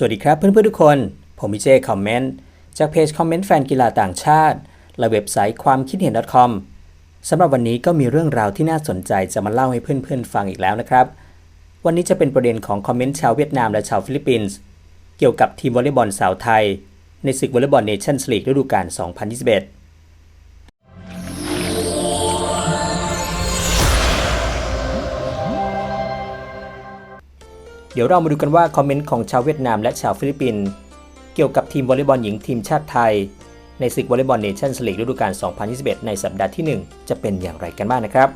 สวัสดีครับเพื่อนๆทุกคน ผมมิเจคอมเมนต์จากเพจคอมเมนต์แฟนกีฬาต่างชาติ และเว็บไซต์ความคิดเห็น .com สำหรับวันนี้ก็มีเรื่องราวที่น่าสนใจจะมาเล่าให้เพื่อนๆฟังอีกแล้วนะครับ วันนี้จะเป็นประเด็นของคอมเมนต์ชาวเวียดนามและชาวฟิลิปปินส์เกี่ยวกับทีมวอลเลย์บอลสาวไทย ในศึกวอลเลย์บอลเนชั่นส์ลีกฤดูกาล2021 ดี๋ยวเรามาดูกันว่าคอมเมนต์ของชาวเวียดนามและชาวฟิลิปปินส์เกี่ยวกับทีมวอลเลย์บอลหญิงทีมชาติไทย ในศึกวอลเลย์บอลเนชั่นส์ลีกฤดูกาล 2021 ในสัปดาห์ที่ 1 จะเป็นอย่างไรกันบ้างนะครับ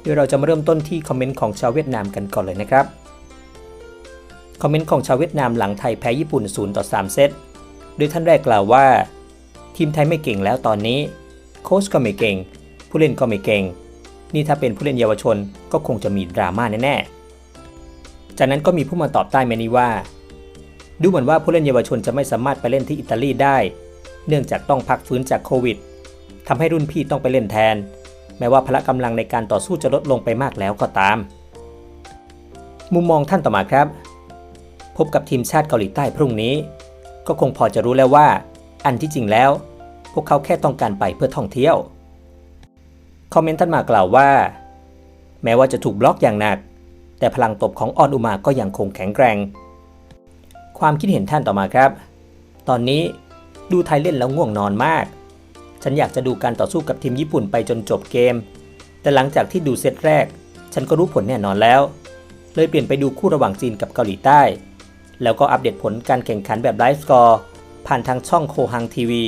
เดี๋ยวเราจะมาเริ่มต้นที่คอมเมนต์ของชาวเวียดนามกันก่อนเลยนะครับคอมเมนต์ของชาวเวียดนามหลังไทยแพ้ญี่ปุ่น 0 ต่อ 3 เซต โดยท่านแรกกล่าวว่า ทีมไทยไม่เก่งแล้วตอนนี้ โค้ชก็ไม่เก่ง ผู้เล่นก็ไม่เก่ง นี่ถ้าเป็นผู้เล่นเยาวชนก็คงจะมีดราม่าแน่ๆ จากนั้นก็มีผู้มาตอบใต้เมนี้ว่า ดูเหมือนว่าผู้เล่นเยาวชนจะไม่สามารถไปเล่นที่อิตาลีได้ เนื่องจากต้องพักฟื้นจากโควิดทำให้รุ่นพี่ต้องไปเล่นแทน แม้ว่าพละกำลังในการต่อสู้จะลดลงไปมากแล้วก็ตาม มุมมองท่านต่อมาครับ พบกับทีมชาติเกาหลีใต้พรุ่งนี้ ก็คงพอจะรู้แล้วว่า อันที่จริงแล้ว พวกเขาแค่ต้องการไปเพื่อท่องเที่ยวคอมเมนต์ท่านมากล่าวว่า แม้ว่าจะถูกบล็อกอย่างหนัก แต่พลังตบของออนอุมาก็ยังคงแข็งแกร่ง ความคิดเห็นท่านต่อมาครับ ตอนนี้ดูไทยเล่นแล้วง่วงนอนมาก ฉันอยากจะดูการต่อสู้กับทีมญี่ปุ่นไปจนจบเกม แต่หลังจากที่ดูเซตแรก ฉันก็รู้ผลแน่นอนแล้ว เลยเปลี่ยนไปดูคู่ระหว่างจีนกับเกาหลีใต้ แล้วก็อัปเดตผลการแข่งขันแบบไลฟ์สกอร์ผ่านทางช่องโคฮังทีวี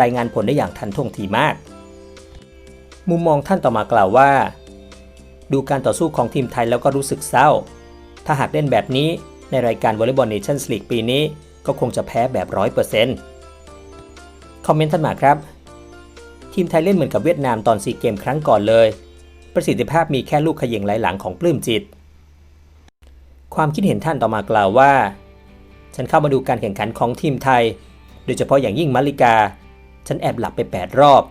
รายงานผลได้อย่างทันท่วงทีมาก มุมมองท่านต่อมากล่าวว่า ดูการต่อสู้ของทีมไทยแล้วก็รู้สึกเศร้า ถ้าหากเล่นแบบนี้ในรายการวอลเลย์บอลเนชั่นส์ลีกปีนี้ ก็คงจะแพ้แบบร้อยเปอร์เซ็นต์คอมเมนต์ท่านมาครับ ทีมไทยเล่นเหมือนกับเวียดนามตอนซีเกมครั้งก่อนเลย ประสิทธิภาพมีแค่ลูกขย่งไหลหลังของปลื้มจิต ความคิดเห็นท่านต่อมากล่าวว่า ฉันเข้ามาดูการแข่งขันของทีมไทย โดยเฉพาะอย่างยิ่งมาริกา ฉันแอบหลับไป 8 รอบ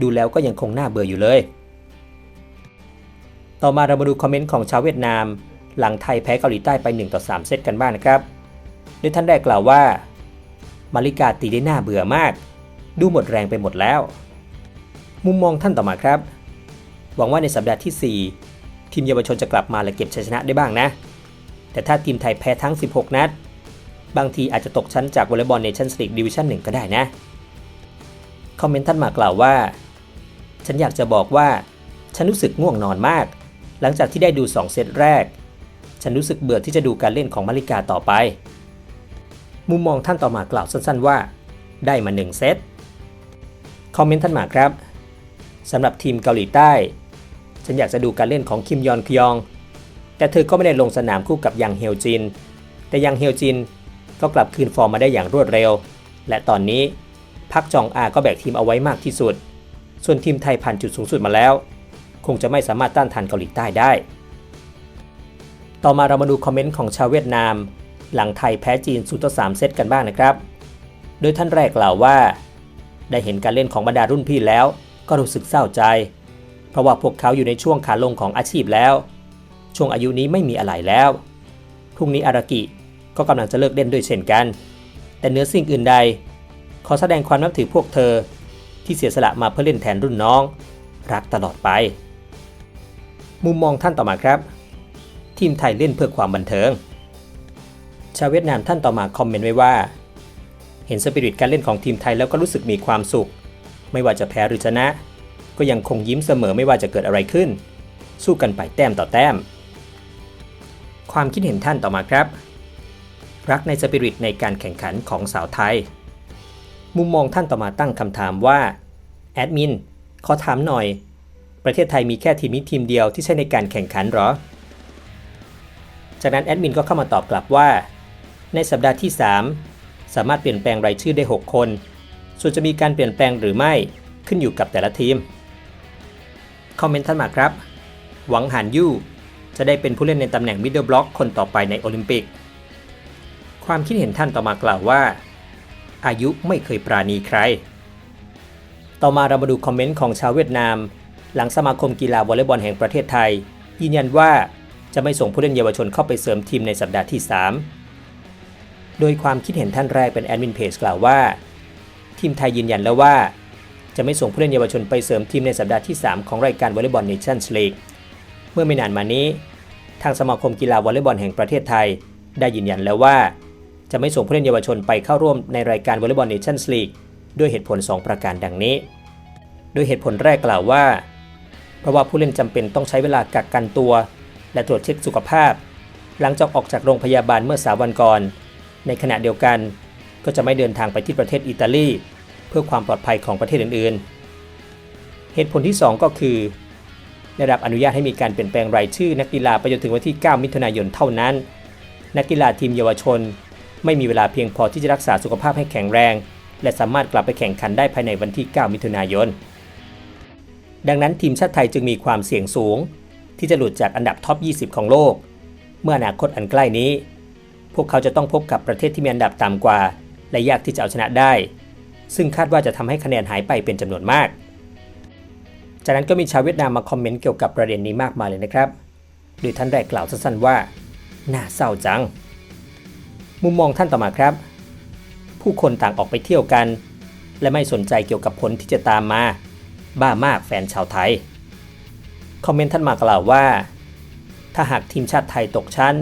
ดูแล้วก็ยังคงน่าเบื่ออยู่เลย ต่อมาเรามาดูคอมเมนต์ของชาวเวียดนาม หลังไทยแพ้เกาหลีใต้ไป1ต่อ3เซตกันบ้างนะครับโดยท่านแรกกล่าวว่า มาริกาตีได้น่าเบื่อมาก ดูหมดแรงไปหมดแล้ว มุมมองท่านต่อมาครับ หวังว่าในสัปดาห์ที่ 4 ทีมเยาวชนจะกลับมาและเก็บชัยชนะได้บ้างนะ แต่ถ้าทีมไทยแพ้ทั้ง 16 นัด บางทีอาจจะตกชั้นจากวอลเลย์บอลเนชั่นส์ลีกดิวิชั่น1ก็ได้นะ คอมเมนต์ท่านมากล่าวว่า ฉันอยากจะบอกว่า ฉันรู้สึกง่วงนอนมาก หลังจากที่ได้ดู 2 เซตแรก ฉันรู้สึกเบื่อที่จะดูการเล่นของมาริกาต่อไป มุมมองท่านต่อมากล่าวสั้นๆว่า ได้มา 1 เซต คอมเมนต์ท่านมาครับสำหรับทีมเกาหลีใต้ ฉันอยากจะดูการเล่นของคิมยอนคยอง แต่เธอก็ไม่ได้ลงสนามคู่กับยังเฮลจิน แต่ยังเฮลจินก็กลับคืนฟอร์มมาได้อย่างรวดเร็ว และตอนนี้พักจองอาก็แบกทีมเอาไว้มากที่สุด ส่วนทีมไทยผ่านจุดสูงสุดมาแล้ว คงจะไม่สามารถต้านทานเกาหลีใต้ได้ ต่อมาเรามาดูคอมเมนต์ของชาวเวียดนาม หลังไทยแพ้จีน0ต่อ3เซตกันบ้างนะครับ โดยท่านแรกกล่าวว่า ได้เห็นการเล่นของบรรดารุ่นพี่แล้ว ก็รู้สึกเศร้าใจ เพราะว่าพวกเขาอยู่ในช่วงขาลงของอาชีพแล้ว ช่วงอายุนี้ไม่มีอะไรแล้ว พรุ่งนี้อารากิก็กำลังจะเลิกเล่นด้วยเช่นกัน แต่เนื้อสิ่งอื่นใด ขอแสดงความนับถือพวกเธอที่เสียสละมาเพื่อเล่นแทนรุ่นน้อง รักตลอดไป มุมมองท่านต่อมาครับ ทีมไทยเล่นเพื่อความบันเทิง ชาวเวียดนามท่านต่อมาคอมเมนต์ไว้ว่า เห็นสปิริตการเล่นของทีมไทยแล้วก็รู้สึกมีความสุข ไม่ว่าจะแพ้หรือชนะ ก็ยังคงยิ้มเสมอไม่ว่าจะเกิดอะไรขึ้น สู้กันไปแต้มต่อแต้ม ความคิดเห็นท่านต่อมาครับ รักในสปิริตในการแข่งขันของสาวไทย มุมมองท่านต่อมาตั้งคำถามว่าแอดมินขอถามหน่อย ประเทศไทยมีแค่ทีมนี้ทีมเดียวที่ใช้ในการแข่งขันหรอ จากนั้นแอดมินก็เข้ามาตอบกลับว่า ในสัปดาห์ที่ 3 สามารถเปลี่ยนแปลงรายชื่อได้ 6 คน ส่วนจะมีการเปลี่ยนแปลงหรือไม่ขึ้นอยู่กับแต่ละทีม คอมเมนต์ท่านมาครับ หวังหานยู่จะได้เป็นผู้เล่นในตำแหน่งมิดเดิลบล็อกคนต่อไปในโอลิมปิก ความคิดเห็นท่านต่อมากล่าวว่า อายุไม่เคยปราณีใคร ต่อมาเรามาดูคอมเมนต์ของชาวเวียดนาม หลังสมาคมกีฬาวอลเลย์บอลแห่งประเทศไทย ยืนยันว่าจะไม่ส่งผู้เล่นเยาวชนเข้าไปเสริมทีมในสัปดาห์ที่ 3 โดยความคิดเห็นท่านแรกเป็นแอดมินเพจกล่าวว่า ทีมไทยยืนยันแล้วว่า จะไม่ส่งผู้เล่นเยาวชนไปเสริมทีมในสัปดาห์ที่ 3 ของรายการวอลเลย์บอลเนชั่นส์ลีกเมื่อไม่นานมานี้ ทางสมาคมกีฬาวอลเลย์บอลแห่งประเทศไทย ได้ยืนยันแล้วว่า จะไม่ส่งผู้เล่นเยาวชนไปเข้าร่วมในรายการวอลเลย์บอลเนชั่นส์ลีกด้วยเหตุผล 2 ประการดังนี้ โดยเหตุผลแรกกล่าวว่า เพราะว่าผู้เล่นจำเป็นต้องใช้เวลากักกันตัว และตรวจเช็คสุขภาพ หลังจากออกจากโรงพยาบาลเมื่อสามวันก่อน ในขณะเดียวกัน ก็จะไม่เดินทางไปที่ประเทศอิตาลี เพื่อความปลอดภัยของประเทศอื่นๆ เหตุผลที่ 2 ก็คือได้รับอนุญาตให้มีการเปลี่ยนแปลงรายชื่อนักกีฬาไปจนถึงวันที่ 9 มิถุนายนเท่านั้น นักกีฬาทีมเยาวชน ไม่มีเวลาเพียงพอที่จะรักษาสุขภาพให้แข็งแรง และสามารถกลับไปแข่งขันได้ภายในวันที่ 9 มิถุนายน ดังนั้นทีมชาติไทยจึงมีความเสี่ยงสูง ที่จะหลุดจากอันดับท็อป 20 ของโลก เมื่ออนาคตอันใกล้นี้ พวกเขาจะต้องพบกับประเทศที่มีอันดับต่ำกว่า และยากที่จะเอาชนะได้ ซึ่งคาดว่าจะทำให้คะแนนหายไปเป็นจำนวนมาก จากนั้นก็มีชาวเวียดนามมาคอมเมนต์เกี่ยวกับประเด็นนี้มากมายเลยนะครับ โดยท่านแรกกล่าวสั้นๆว่า น่าเศร้าจัง มุมมองท่านต่อมาครับ ผู้คนต่างออกไปเที่ยวกัน และไม่สนใจเกี่ยวกับผลที่จะตามมา บ้ามากแฟนชาวไทย คอมเมนต์ท่านมากล่าวว่า ถ้าหากทีมชาติไทยตกชั้น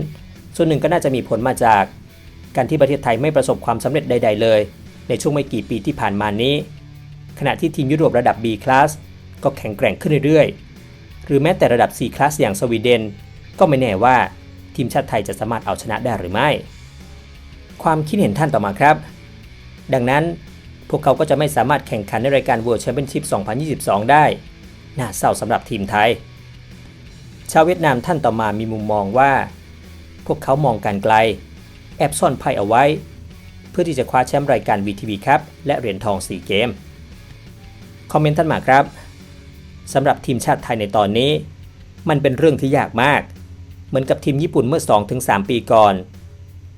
ส่วนหนึ่งก็น่าจะมีผลมาจาก การที่ประเทศไทยไม่ประสบความสำเร็จใด ๆ เลย ในช่วงไม่กี่ปีที่ผ่านมานี้ ขณะที่ทีมยุโรประดับ B คลาสก็แข็งแกร่งขึ้นเรื่อยๆ หรือแม้แต่ระดับ C คลาสอย่างสวีเดน ก็ไม่แน่ว่าทีมชาติไทยจะสามารถเอาชนะได้หรือไม่ ความคิดเห็นท่านต่อมาครับ ดังนั้น พวกเขาก็จะไม่สามารถแข่งขันในรายการ World Championship 2022 ได้ น่าเศร้าสำหรับทีมไทย ชาวเวียดนามท่านต่อมามีมุมมองว่า พวกเขามองการไกล แอบซ่อนไพ่เอาไว้ เพื่อที่จะคว้าแชมป์รายการ VTV ครับและเหรียญทอง 4 เกม คอมเมนต์ท่านมาครับสำหรับทีมชาติไทยในตอนนี้ มันเป็นเรื่องที่ยากมาก เหมือนกับทีมญี่ปุ่นเมื่อ 2-3 ปีก่อน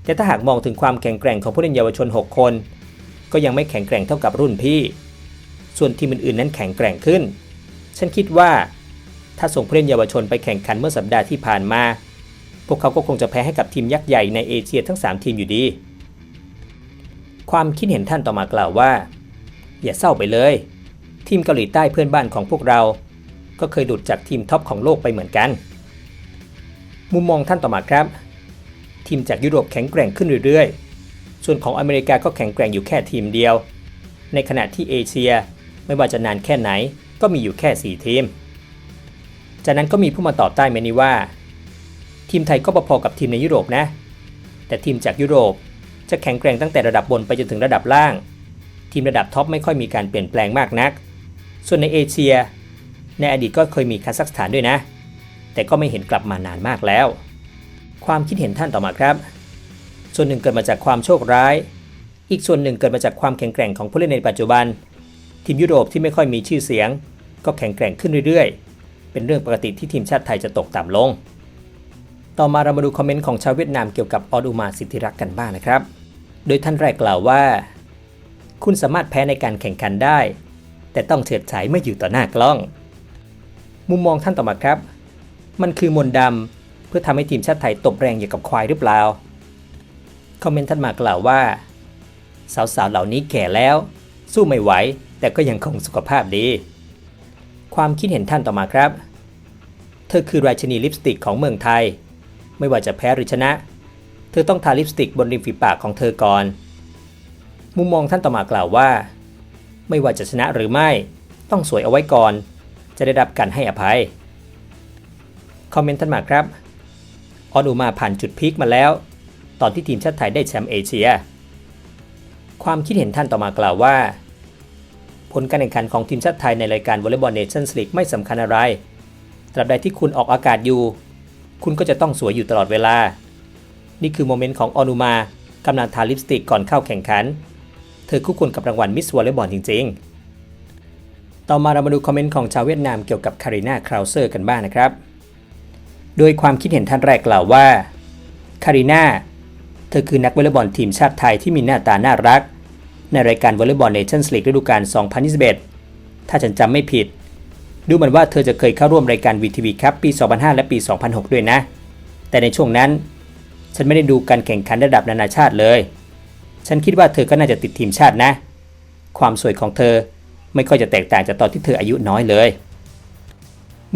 แต่ถ้าหากมองถึงความแข็งแกร่งของผู้เล่นเยาวชน 6 คน ก็ยังไม่แข็งแกร่งเท่ากับรุ่นพี่ ส่วนทีมอื่นๆนั้นแข็งแกร่งขึ้น ฉันคิดว่า ถ้าส่งผู้เล่นเยาวชนไปแข่งขันเมื่อสัปดาห์ที่ผ่านมา พวกเขาก็คงจะแพ้ให้กับทีมยักษ์ใหญ่ในเอเชียทั้ง 3 ทีมอยู่ดี ความคิดเห็นท่านต่อมากล่าวว่า อย่าเศร้าไปเลย ทีมเกาหลีใต้เพื่อนบ้านของพวกเรา ก็เคยหลุดจากทีมท็อปของโลกไปเหมือนกัน มุมมองท่านต่อมาครับ ทีมจากยุโรปแข็งแกร่งขึ้นเรื่อยๆ ส่วนของอเมริกาก็แข็งแกร่งอยู่แค่ทีมเดียว ในขณะที่เอเชียไม่ว่าจะนานแค่ไหนก็มีอยู่แค่ 4 ทีม จากนั้นก็มีผู้มาตอบใต้เมนี้ว่า ทีมไทยก็พอๆกับทีมในยุโรปนะ แต่ทีมจากยุโรปจะแข็งแกร่งตั้งแต่ระดับบนไปจนถึงระดับล่าง ทีมระดับท็อปไม่ค่อยมีการเปลี่ยนแปลงมากนัก ส่วนในเอเชีย ในอดีตก็เคยมีคาซัคสถานด้วยนะ แต่ก็ไม่เห็นกลับมานานมากแล้ว ความคิดเห็นท่านต่อมาครับ ส่วนหนึ่งเกิดมาจากความโชคร้าย อีกส่วนหนึ่งเกิดมาจากความแข็งแกร่งของผู้เล่นในปัจจุบัน ทีมยุโรปที่ไม่ค่อยมีชื่อเสียง ก็แข็งแกร่งขึ้นเรื่อยๆ เป็นเรื่องปกติที่ทีมชาติไทยจะตกต่ำลง ต่อมาเรามาดูคอมเมนต์ของชาวเวียดนามเกี่ยวกับออดอุมาสิทธิรักษ์กันบ้างนะครับ โดยท่านแรกกล่าวว่า คุณสามารถแพ้ในการแข่งขันได้ แต่ต้องเฉิดฉายเมื่ออยู่ต่อหน้ากล้อง มุมมองท่านต่อมาครับ มันคือมนต์ดำเพื่อทำให้ทีมชาติไทยตบแรงอย่างกับควายหรือเปล่า คอมเมนต์ท่านมากล่าวว่า สาวๆเหล่านี้แก่แล้ว สู้ไม่ไหว แต่ก็ยังคงสุขภาพดี ความคิดเห็นท่านต่อมาครับ เธอคือราชินีลิปสติกของเมืองไทย ไม่ว่าจะแพ้หรือชนะ เธอต้องทาลิปสติกบนริมฝีปากของเธอก่อน มุมมองท่านต่อมากล่าวว่า ไม่ว่าจะชนะหรือไม่ ต้องสวยเอาไว้ก่อน จะได้รับการให้อภัย คอมเมนต์ท่านมาครับออนูมาผ่านจุดพีคมาแล้ว ตอนที่ทีมชาติไทยได้แชมป์เอเชีย ความคิดเห็นท่านต่อมากล่าวว่า ผลการแข่งขันของทีมชาติไทยในรายการวอลเลย์บอลเนชั่นส์ลีกไม่สำคัญอะไร ตราบใดที่คุณออกอากาศอยู่ คุณก็จะต้องสวยอยู่ตลอดเวลา นี่คือโมเมนต์ของออนุมากำลังทาลิปสติกก่อนเข้าแข่งขัน เธอคู่ควรกับรางวัลมิสวอลเลย์บอลจริง ๆ ต่อมาเรามาดูคอมเมนต์ของชาวเวียดนามเกี่ยวกับคาริน่าคราวเซอร์กันบ้างนะครับ โดยความคิดเห็นท่านแรกกล่าวว่าคาริน่า เธอคือนักวอลเลย์บอลทีมชาติไทยที่มีหน้าตาน่ารัก ในรายการวอลเลย์บอลเนชั่นส์ลีกฤดูกาล 2021 ถ้าฉันจำไม่ผิด ดูเหมือนว่าเธอจะเคยเข้าร่วมรายการ VTV ครับปี 2005 และปี 2006 ด้วยนะ แต่ในช่วงนั้น ฉันไม่ได้ดูการแข่งขันระดับนานาชาติเลย ฉันคิดว่าเธอก็น่าจะติดทีมชาตินะ ความสวยของเธอไม่ค่อยจะแตกต่างจากตอนที่เธออายุน้อยเลย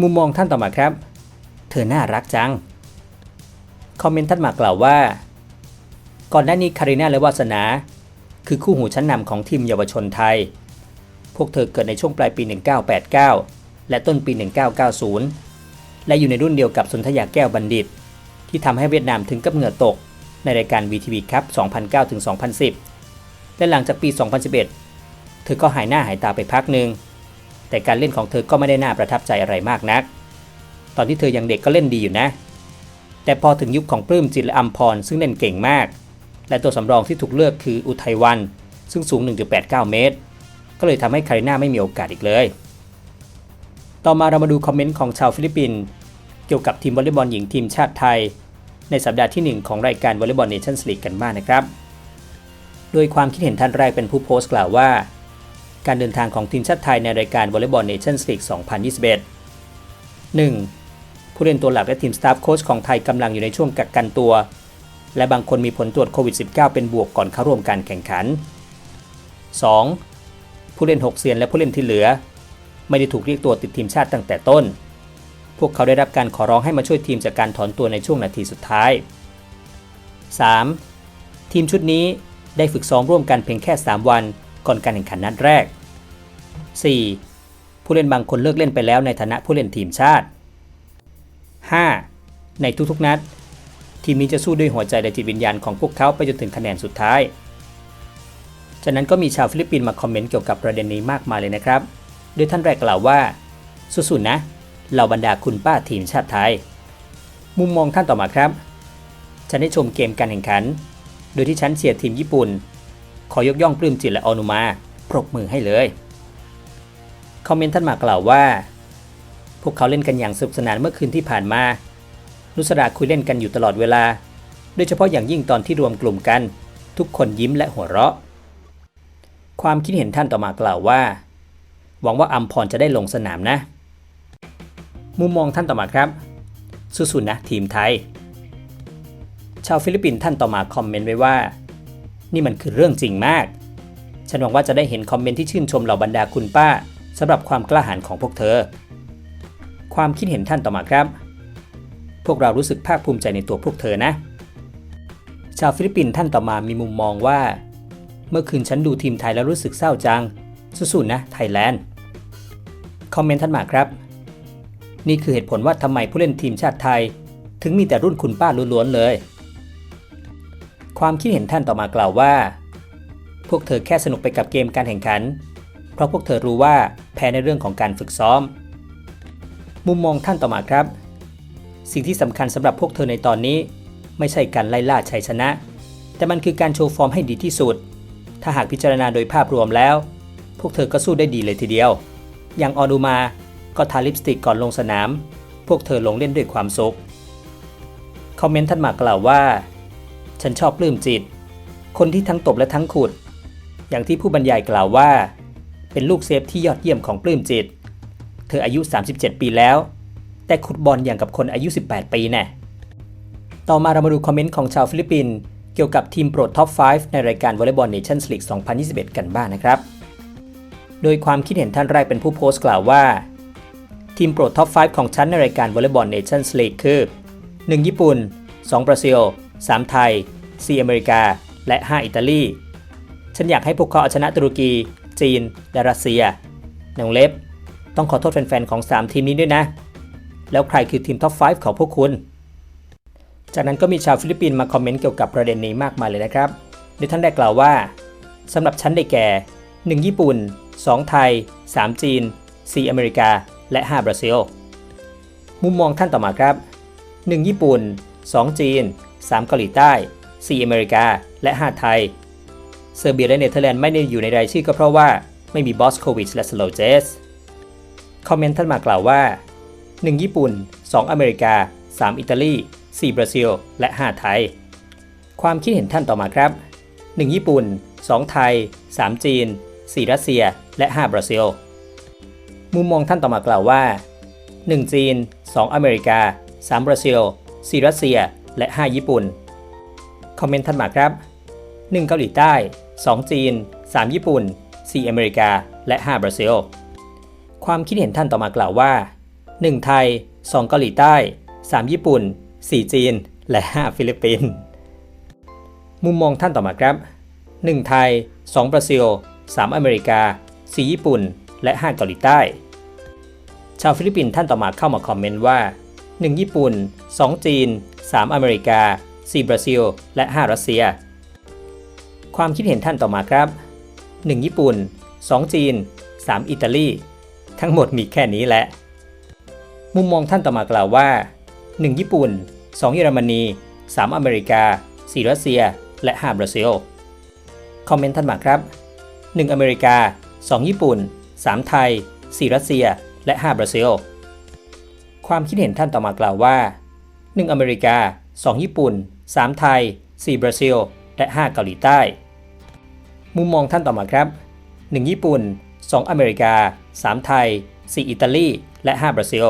มุมมองท่านต่อมาครับ เธอน่ารักจัง คอมเมนต์ท่านมากล่าวว่า ก่อนหน้านี้คาริน่าและวาสนา คือคู่หูชั้นนำของทีมเยาวชนไทย พวกเธอเกิดในช่วงปลายปี 1989 และต้นปี 1990 และอยู่ในรุ่นเดียวกับสุนธยาแก้วบัณฑิต ที่ทำให้เวียดนามถึงกับเหงื่อตกในรายการ VTV ครับ 2009-2010 และหลังจากปี 2011 เธอก็หายหน้าหายตาไปพักหนึ่ง แต่การเล่นของเธอก็ไม่ได้น่าประทับใจอะไรมากนัก ตอนที่เธอยังเด็กก็เล่นดีอยู่นะ แต่พอถึงยุคของปลื้มจิตและอัมพรซึ่งเล่นเก่งมาก และตัวสำรองที่ถูกเลือกคืออุทัยวัน ซึ่งสูง 1.89 เมตร ก็เลยทำให้คาริน่าไม่มีโอกาสอีกเลย ต่อมาเรามาดูคอมเมนต์ของชาวฟิลิปปินส์เกี่ยวกับทีมวอลเลย์บอลหญิงทีมชาติไทย ในสัปดาห์ที่ 1 ของรายการวอลเลย์บอลเนชั่นส์ลีกกันบ้างนะครับ โดยความคิดเห็นท่านแรกเป็นผู้โพสต์กล่าวว่า การเดินทางของทีมชาติไทยในรายการวอลเลย์บอลเนชั่นส์ลีก 2021 1. ผู้เล่นตัวหลักและทีมสตาฟโค้ชของไทยกำลังอยู่ในช่วงกักกันตัว และบางคนมีผลตรวจโควิด -19 เป็นบวกก่อนเข้าร่วมการแข่งขัน 2. ผู้เล่น 6 เซียนและผู้เล่นที่เหลือ ไม่ได้ถูกเรียกตัวติดทีมชาติตั้งแต่ต้น พวกเขาได้รับการขอร้องให้มาช่วยทีมจากการถอนตัวในช่วงนาทีสุดท้าย 3. ทีมชุดนี้ได้ฝึกซ้อมร่วมกันเพียงแค่ 3 วันก่อนการแข่งขันนัดแรก 4. ผู้เล่นบางคนเลิกเล่นไปแล้วในฐานะผู้เล่นทีมชาติ 5. ในทุกๆนัด ทีมนี้จะสู้ด้วยหัวใจและจิตวิญญาณของพวกเขาไปจนถึงคะแนนสุดท้าย จากนั้นก็มีชาวฟิลิปปินส์มาคอมเมนต์เกี่ยวกับประเด็นนี้มากมายเลยนะครับ โดยท่านแรกกล่าวว่าสู้ๆนะเหล่าบรรดาคุณป้าทีมชาติไทย มุมมองท่านต่อมาครับ ฉันได้ชมเกมการแข่งขัน โดยที่ฉันเชียร์ทีมญี่ปุ่น ขอยกย่องปลื้มจิตและออนุมาปรบมือให้เลย คอมเมนต์ท่านมากล่าวว่า พวกเขาเล่นกันอย่างสนุกสนานเมื่อคืนที่ผ่านมา นุสราคุยเล่นกันอยู่ตลอดเวลา โดยเฉพาะอย่างยิ่งตอนที่รวมกลุ่มกัน ทุกคนยิ้มและหัวเราะ ความคิดเห็นท่านต่อมากล่าวว่า หวังว่าอัมพรจะได้ลงสนามนะ มุมมองท่านต่อมาครับสู้ๆนะทีมไทย ชาวฟิลิปปินส์ท่านต่อมาคอมเมนต์ไว้ว่า นี่มันคือเรื่องจริงมาก ฉันหวังว่าจะได้เห็นคอมเมนต์ที่ชื่นชมเหล่าบรรดาคุณป้าสำหรับความกล้าหาญของพวกเธอ ความคิดเห็นท่านต่อมาครับ พวกเรารู้สึกภาคภูมิใจในตัวพวกเธอนะ ชาวฟิลิปปินส์ท่านต่อมามีมุมมองว่า เมื่อคืนฉันดูทีมไทยแล้วรู้สึกเศร้าจังสู้ๆนะไทยแลนด์คอมเมนต์ท่านมาครับ นี่คือเหตุผลว่าทำไมผู้เล่นทีมชาติไทย ถึงมีแต่รุ่นคุณป้าล้วนๆเลย ความคิดเห็นท่านต่อมากล่าวว่า พวกเธอแค่สนุกไปกับเกมการแข่งขัน เพราะพวกเธอรู้ว่าแพ้ในเรื่องของการฝึกซ้อม มุมมองท่านต่อมาครับ สิ่งที่สำคัญสำหรับพวกเธอในตอนนี้ ไม่ใช่การไล่ล่าชัยชนะ แต่มันคือการโชว์ฟอร์มให้ดีที่สุด ถ้าหากพิจารณาโดยภาพรวมแล้ว พวกเธอก็สู้ได้ดีเลยทีเดียว อย่างออดูมาก็ทาลิปสติกก่อนลงสนาม พวกเธอลงเล่นด้วยความสุขคอมเมนต์ท่านมากล่าวว่า ฉันชอบปลื้มจิต คนที่ทั้งตบและทั้งขุด อย่างที่ผู้บรรยายกล่าวว่า เป็นลูกเซฟที่ยอดเยี่ยมของปลื้มจิต เธออายุ 37 ปีแล้ว แต่ขุดบอลอย่างกับคนอายุ 18 ปีแน่ต่อมาเรามาดูคอมเมนต์ของชาวฟิลิปปินส์เกี่ยวกับทีมโปรดท็อป 5 ในรายการวอลเลย์บอลเนชั่นส์ลีก 2021 กันบ้างนะครับ โดยความคิดเห็นท่านแรกเป็นผู้โพสต์กล่าวว่า ทีมโปรดท็อป 5 ของฉันในรายการวอลเลย์บอลเนชั่นส์ลีกคือ 1 ญี่ปุ่น 2 บราซิล 3 ไทย 4 อเมริกา และ 5 อิตาลี ฉันอยากให้พวกเขาเอาชนะตุรกี จีน และรัสเซียนงเล็บ ต้องขอโทษแฟนๆของ 3 ทีมนี้ด้วยนะ แล้วใครคือทีมท็อป 5 ของพวกคุณ จากนั้นก็มีชาวฟิลิปปินส์มาคอมเมนต์เกี่ยวกับประเด็นนี้มากมายเลยนะครับ โดยท่านได้กล่าวว่าสำหรับฉันได้แก่ 1 ญี่ปุ่น 2 ไทย 3 จีน 4 อเมริกา และ 5 บราซิล มุมมองท่านต่อมาครับ 1 ญี่ปุ่น 2 จีน 3 เกาหลีใต้ 4 อเมริกา และ 5 ไทย เซอร์เบียและเนเธอร์แลนด์ไม่ได้อยู่ในรายชื่อก็เพราะว่าไม่มีบอสโควิชและสโลเจส คอมเมนต์ท่านมากล่าวว่า 1 ญี่ปุ่น 2 อเมริกา 3 อิตาลี 4 บราซิล และ 5 ไทย ความคิดเห็นท่านต่อมาครับ 1 ญี่ปุ่น 2 ไทย 3 จีน 4 รัสเซีย และ 5 บราซิล มุมมองท่านต่อมากล่าวว่า 1 จีน 2 อเมริกา 3 บราซิล 4 รัสเซีย และ 5 ญี่ปุ่น คอมเมนต์ท่านมาครับ 1 เกาหลีใต้ 2 จีน 3 ญี่ปุ่น 4 อเมริกา และ 5 บราซิล ความคิดเห็นท่านต่อมากล่าวว่า 1 ไทย 2 เกาหลีใต้ 3 ญี่ปุ่น 4 จีน และ 5 ฟิลิปปินส์มุมมองท่านต่อมาครับ 1 ไทย 2 บราซิล 3 อเมริกา 4 ญี่ปุ่น และ 5 เกาหลีใต้ ชาวฟิลิปปินส์ท่านต่อมาเข้ามาคอมเมนต์ว่า 1 ญี่ปุ่น 2 จีน 3 อเมริกา 4 บราซิล และ 5 รัสเซีย ความคิดเห็นท่านต่อมาครับ 1 ญี่ปุ่น 2 จีน 3 อิตาลี ทั้งหมดมีแค่นี้แหละ มุมมองท่านต่อมากล่าวว่า 1 ญี่ปุ่น 2 เยอรมนี 3 อเมริกา 4 รัสเซีย และ 5 บราซิล คอมเมนต์ท่านมาครับ 1 อเมริกา 2 ญี่ปุ่น 3 ไทย 4 รัสเซีย และ 5 บราซิล ความคิดเห็นท่านต่อมากล่าวว่า 1 อเมริกา 2 ญี่ปุ่น 3 ไทย 4 บราซิล และ 5 เกาหลีใต้ มุมมองท่านต่อมาครับ 1 ญี่ปุ่น 2 อเมริกา 3 ไทย 4 อิตาลี และ 5 บราซิล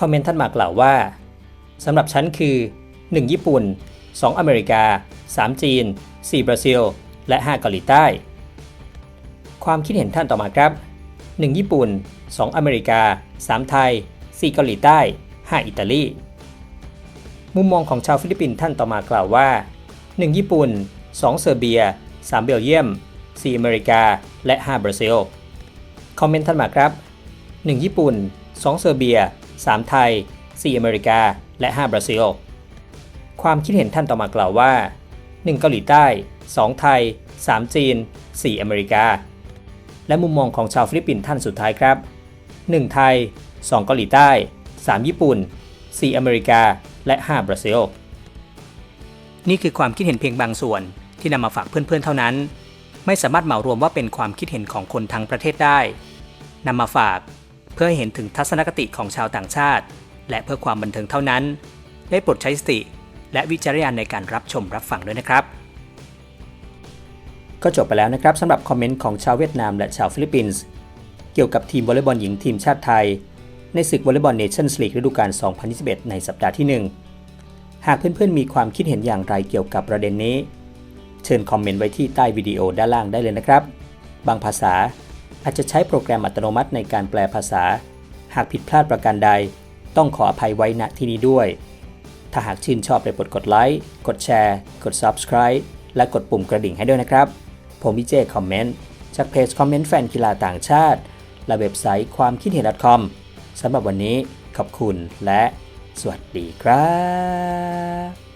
คอมเมนต์ท่านมากล่าวว่าสำหรับฉันคือ 1 ญี่ปุ่น 2 อเมริกา 3 จีน 4 บราซิล และ 5 เกาหลีใต้ ความคิดเห็นท่านต่อมาครับ 1 ญี่ปุ่น 2 อเมริกา 3 ไทย 4 เกาหลีใต้ 5 อิตาลี มุมมองของชาวฟิลิปปินส์ท่านต่อมากล่าวว่า 1 ญี่ปุ่น 2 เซอร์เบีย 3 เบลเยียม 4 อเมริกา และ 5 บราซิล คอมเมนต์ท่านมาครับ 1 ญี่ปุ่น 2 เซอร์เบีย 3 ไทย 4 อเมริกา และ 5 บราซิล ความคิดเห็นท่านต่อมากล่าวว่า 1 เกาหลีใต้ 2 ไทย 3 จีน 4 อเมริกา และมุมมองของชาวฟิลิปปินส์ท่านสุดท้ายครับ 1 ไทย 2 เกาหลีใต้ 3 ญี่ปุ่น 4 อเมริกา และ 5 บราซิล นี่คือความคิดเห็นเพียงบางส่วนที่นำมาฝากเพื่อนๆเท่านั้น ไม่สามารถเหมารวมว่าเป็นความคิดเห็นของคนทั้งประเทศได้นำมาฝาก เพื่อให้เห็นถึงทัศนคติของชาวต่างชาติ และเพื่อความบันเทิงเท่านั้น ได้โปรดใช้สติ และวิจารณญาณในการรับชมรับฟังด้วยนะครับ ก็จบไปแล้วนะครับสำหรับคอมเมนต์ของชาวเวียดนามและชาวฟิลิปปินส์เกี่ยวกับทีมวอลเลย์บอลหญิงทีมชาติไทย ในศึกวอลเลย์บอลเนชั่นส์ลีกฤดูกาล 2021 ในสัปดาห์ที่ 1 หากเพื่อนๆมีความคิดเห็นอย่างไรเกี่ยวกับประเด็นนี้ เชิญคอมเมนต์ไว้ที่ใต้วิดีโอด้านล่างได้เลยนะครับ บางภาษา อาจจะใช้โปรแกรมอัตโนมัติในการแปลภาษา หากผิดพลาดประการใด ต้องขออภัยไว้ณที่นี้ด้วย ถ้าหากชื่นชอบได้โปรดกดไลค์ กดแชร์ กด Subscribe และกดปุ่มกระดิ่งให้ด้วยนะครับ ผมวิเจคอมเมนต์จากเพจคอมเมนต์แฟนกีฬาต่างชาติ และเว็บไซต์ความคิดเห็น .com สำหรับวันนี้ขอบคุณและสวัสดีครับ